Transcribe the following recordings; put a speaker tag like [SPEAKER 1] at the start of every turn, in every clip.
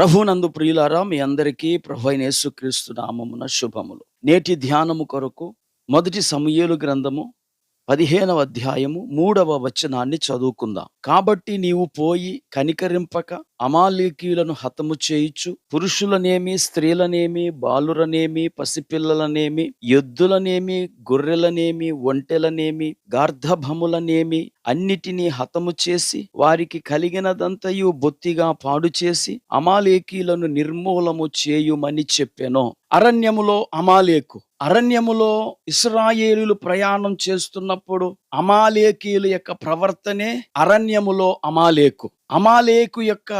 [SPEAKER 1] ప్రభునందు ప్రియులారా మీ అందరికీ ప్రభు అయిన యేసుక్రీస్తు నామమున శుభములు. నేటి ధ్యానము కొరకు మొదటి సమయలు గ్రంథము పదిహేనవ అధ్యాయము మూడవ వచనాన్ని చదువుకుందాం. కాబట్టి నీవు పోయి కనికరింపక అమాలేకీయులను హతము చేయుచు పురుషులనేమి స్త్రీలనేమి బాలురనేమి పసిపిల్లలనేమి ఎద్దులనేమి గొర్రెలనేమి ఒంటెలనేమి గార్ధభములనేమి అన్నిటినీ హతము చేసి వారికి కలిగినదంతయు బొత్తిగా పాడు చేసి అమాలేకీలను నిర్మూలము చేయుమని చెప్పెను. అరణ్యములో అమాలేకు అరణ్యములో ఇస్రాయేలులు ప్రయాణం చేస్తున్నప్పుడు అమాలేకీయుల యొక్క ప్రవర్తనే అరణ్యములో అమాలేకు. అమాలేకు యొక్క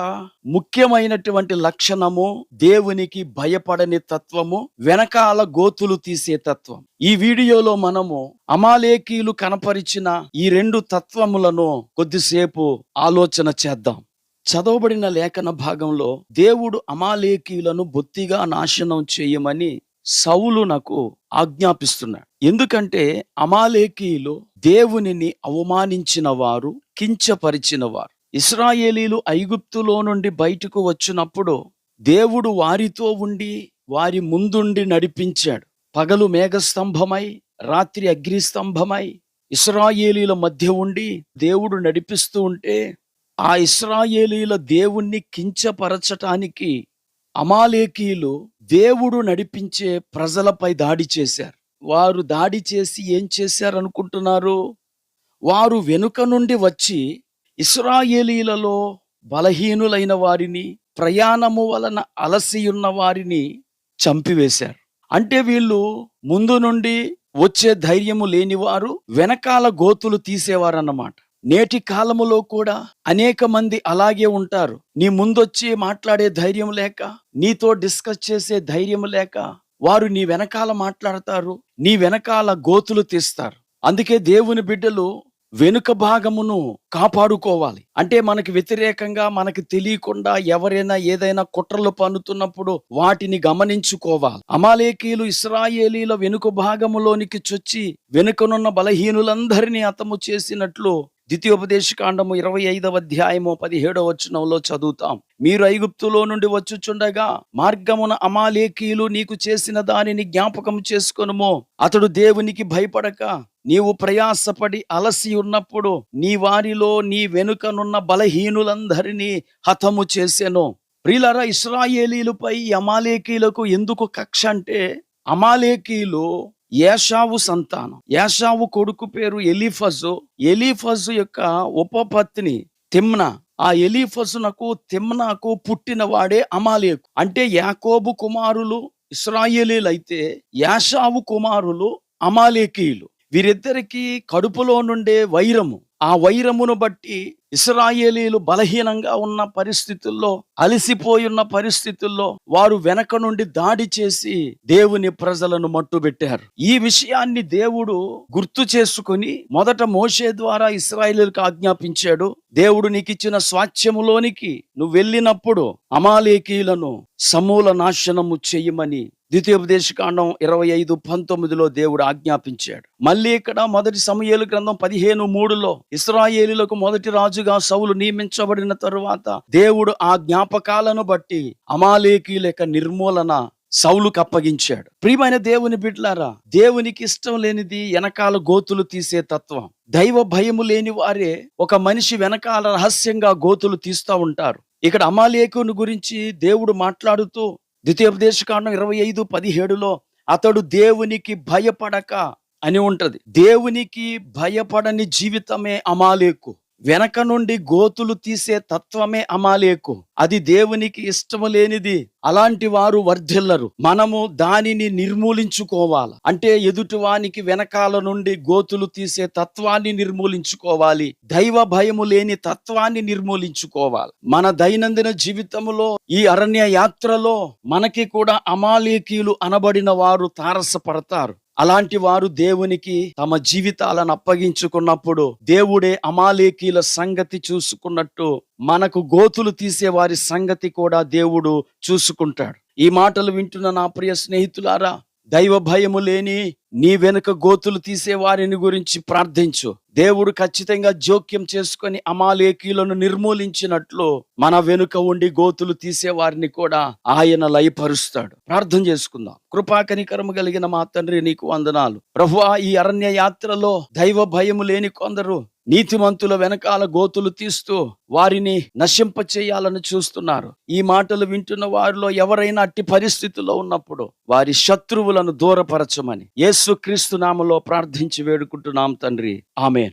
[SPEAKER 1] ముఖ్యమైనటువంటి లక్షణము దేవునికి భయపడని తత్వము వెనకాల గోతులు తీసే తత్వం. ఈ వీడియోలో మనము అమాలేకీయులు కనపరిచిన ఈ రెండు తత్వములను కొద్దిసేపు ఆలోచన చేద్దాం. చదవబడిన లేఖన భాగంలో దేవుడు అమాలేకీయులను బొత్తిగా నాశనం చేయమని సౌలు నాకు ఆజ్ఞాపిస్తున్నాడు. ఎందుకంటే అమాలేకీలో దేవునిని అవమానించిన వారు కించపరిచిన వారు. ఇస్రాయేలీలు ఐగుప్తులో నుండి బయటకు వచ్చినప్పుడు దేవుడు వారితో ఉండి వారి ముందుండి నడిపించాడు. పగలు మేఘస్తంభమై రాత్రి అగ్నిస్తంభమై ఇస్రాయేలీల మధ్య ఉండి దేవుడు నడిపిస్తూ ఉంటే ఆ ఇస్రాయేలీల దేవుణ్ణి కించపరచటానికి అమాలేకీయులు దేవుడు నడిపించే ప్రజలపై దాడి చేశారు. వారు దాడి చేసి ఏం చేశారు అనుకుంటున్నారు వారు వెనుక నుండి వచ్చి ఇస్రాయేలీలలో బలహీనులైన వారిని ప్రయాణము వలన అలసియున్న వారిని చంపివేశారు. అంటే వీళ్ళు ముందు నుండి వచ్చే ధైర్యము లేనివారు వెనకాల గోతులు తీసేవారన్నమాట. నేటి కాలములో కూడా అనేక మంది అలాగే ఉంటారు. నీ ముందొచ్చి మాట్లాడే ధైర్యం లేక నీతో డిస్కస్ చేసే ధైర్యం లేక వారు నీ వెనకాల మాట్లాడతారు నీ వెనకాల గోతులు తీస్తారు. అందుకే దేవుని బిడ్డలు వెనుక భాగమును కాపాడుకోవాలి. అంటే మనకి వ్యతిరేకంగా మనకి తెలియకుండా ఎవరైనా ఏదైనా కుట్రలు పన్నుతున్నప్పుడు వాటిని గమనించుకోవాలి. అమాలేకీలు ఇస్రాయేలీల వెనుక భాగములోనికి చొచ్చి వెనుకనున్న బలహీనులందరినీ అతము చేసినట్లు ద్వితీయోపదేశకాండము ఇరవై ఐదవ అధ్యాయము పదిహేడవ వచనంలో చదువుతాం. మీరు ఐగుప్తులో నుండి వచ్చుచుండగా మార్గమున అమాలేకీయులు నీకు చేసిన దానిని జ్ఞాపకం చేసుకొనుము. అతడు దేవునికి భయపడక నీవు ప్రయాసపడి అలసి ఉన్నప్పుడు నీ వారిలో నీ వెనుకనున్న బలహీనులందరినీ హతము చేసెను. ప్రిలరా ఇస్రాయేలీలపై అమాలేకీలకు ఎందుకు కక్ష అంటే అమాలేకీలు యేషావు సంతానం. యేషావు కొడుకు పేరు ఎలీఫజు. ఎలీఫజు యొక్క ఉపపత్ని తిమ్న. ఆ ఎలీఫజునకు తిమ్నాకు పుట్టిన వాడే అమాలేకు. అంటే యాకోబు కుమారులు ఇస్రాయేలీలైతే అయితే యాషావు కుమారులు అమాలేకీయులు. వీరిద్దరికీ కడుపులో నుండే వైరము. ఆ వైరమును బట్టి ఇస్రాయేలీలు బలహీనంగా ఉన్న పరిస్థితుల్లో అలసిపోయి ఉన్న పరిస్థితుల్లో వారు వెనక నుండి దాడి చేసి దేవుని ప్రజలను మట్టుబెట్టారు. ఈ విషయాన్ని దేవుడు గుర్తు చేసుకుని మొదట మోషే ద్వారా ఇస్రాయేలీలకు ఆజ్ఞాపించాడు. దేవుడు నీకు ఇచ్చిన స్వాస్థ్యములోనికి నువ్వు వెళ్ళినప్పుడు అమాలేకీయులను సమూల నాశనము చెయ్యమని ద్వితీయోపదేశకాండం ఇరవై ఐదు పంతొమ్మిదిలో దేవుడు ఆజ్ఞాపించాడు. మళ్ళీ ఇక్కడ మొదటి సమయేలు గ్రంథం పదిహేను మూడులో ఇస్రాయేలీలకు మొదటి రాజుగా సౌలు నియమించబడిన తరువాత దేవుడు ఆ జ్ఞాపకాలను బట్టి అమాలేకీయుల యొక్క నిర్మూలన సౌలుకు అప్పగించాడు. ప్రియమైన దేవుని బిడ్లారా దేవునికి ఇష్టం లేనిది వెనకాల గోతులు తీసే తత్వం. దైవ భయము లేని వారే ఒక మనిషి వెనకాల రహస్యంగా గోతులు తీస్తూ ఉంటారు. ఇక్కడ అమాలేకుని గురించి దేవుడు మాట్లాడుతూ ద్వితీయోపదేశకాండం ఇరవై ఐదు పదిహేడులో అతడు దేవునికి భయపడక అని ఉంటది. దేవునికి భయపడని జీవితమే అమాలేకు. వెనక నుండి గోతులు తీసే తత్వమే అమాలేకు. అది దేవునికి ఇష్టము లేనిది. అలాంటి వారు వర్ధిల్లరు. మనము దానిని నిర్మూలించుకోవాలి. అంటే ఎదుటివానికి వెనకాల నుండి గోతులు తీసే తత్వాన్ని నిర్మూలించుకోవాలి. దైవ భయము లేని తత్వాన్ని నిర్మూలించుకోవాలి. మన దైనందిన జీవితంలో ఈ అరణ్య యాత్రలో మనకి కూడా అమాలేకీయులు అనబడిన వారు తారసపడతారు. అలాంటి వారు దేవునికి తమ జీవితాలను అప్పగించుకున్నప్పుడు దేవుడే అమాలేకీల సంగతి చూసుకున్నట్టు మనకు గోతులు తీసే వారి సంగతి కూడా దేవుడు చూసుకుంటాడు. ఈ మాటలు వింటున్న నా ప్రియ స్నేహితులారా దైవ భయము లేని నీ వెనుక గోతులు తీసే వారిని గురించి ప్రార్థించు. దేవుడు ఖచ్చితంగా జోక్యం చేసుకొని అమాలేకీలను నిర్మూలించినట్లు మన వెనుక ఉండి గోతులు తీసే వారిని కూడా ఆయన లయపరుస్తాడు. ప్రార్థన చేసుకుందాం. కృపాకనికరము కలిగిన మా తండ్రి నీకు వందనాలు. ప్రభువా ఈ అరణ్య యాత్రలో దైవ భయము లేని కొందరు నీతిమంతుల వెనకాల గోతులు తీస్తూ వారిని నశింప చేయాలని చూస్తున్నారు. ఈ మాటలు వింటున్న వారిలో ఎవరైనా అట్టి పరిస్థితుల్లో ఉన్నప్పుడు వారి శత్రువులను దూరపరచమని యేసు క్రీస్తు నామలో ప్రార్థించి వేడుకుంటున్నాం తండ్రి. ఆమె